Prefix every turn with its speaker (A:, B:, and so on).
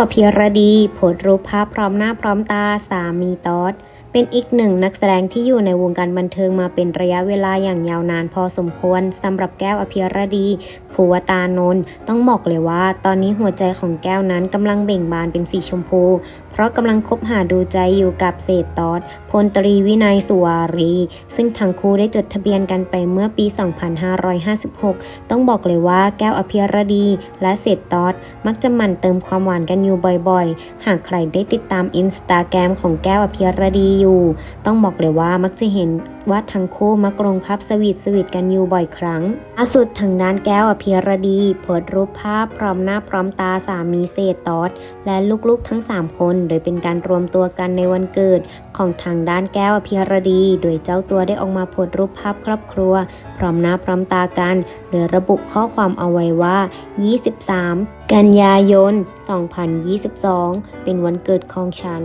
A: อภิรดีโพสรูปภาพพร้อมหน้าพร้อมตาสามีตอด เป็นอีกหนึ่งนักแสดงที่อยู่ในวงการบันเทิงมาเป็นระยะเวลาอย่างยาวนานพอสมควรสำหรับแก้วอภิรดีภูวตานนท์ต้องบอกเลยว่า ตอนนี้หัวใจของแก้วนั้นกำลังเบ่งบานเป็นสีชมพูเพราะกำลังคบหาดูใจอยู่กับเศรษฐตอดพลตรีวินัยสุวารี ซึ่งทั้งคู่ได้จดทะเบียนกันไปเมื่อปี 2556 ต้องบอกเลยว่าแก้วอภิรดี และเศรษฐตอดมักจะหมั่นเติมความหวานกันอยู่บ่อยๆ หากใครได้ติดตามอินสตาแกรมของแก้วอภิรดีอยู่ ต้องบอกเลยว่ามักจะเห็น ว่าทั้งคู่มักลงภาพสวีทสวีทกันอยู่บ่อยครั้งล่าสุดทางด้านแก้วอภิรดีโพสรูปภาพพร้อมหน้าพร้อมตาสามีเศษตอดและลูกๆทั้ง 3 คน โดยเป็นการรวมตัวกันในวันเกิด ของทางด้านแก้วอภิรดี โดยเจ้าตัวได้ออกมาโพสรูปภาพครอบครัว พร้อมหน้าพร้อมตากัน โดยระบุข้อความเอาไว้ว่า 23 กันยายน 2022 เป็นวันเกิดของฉัน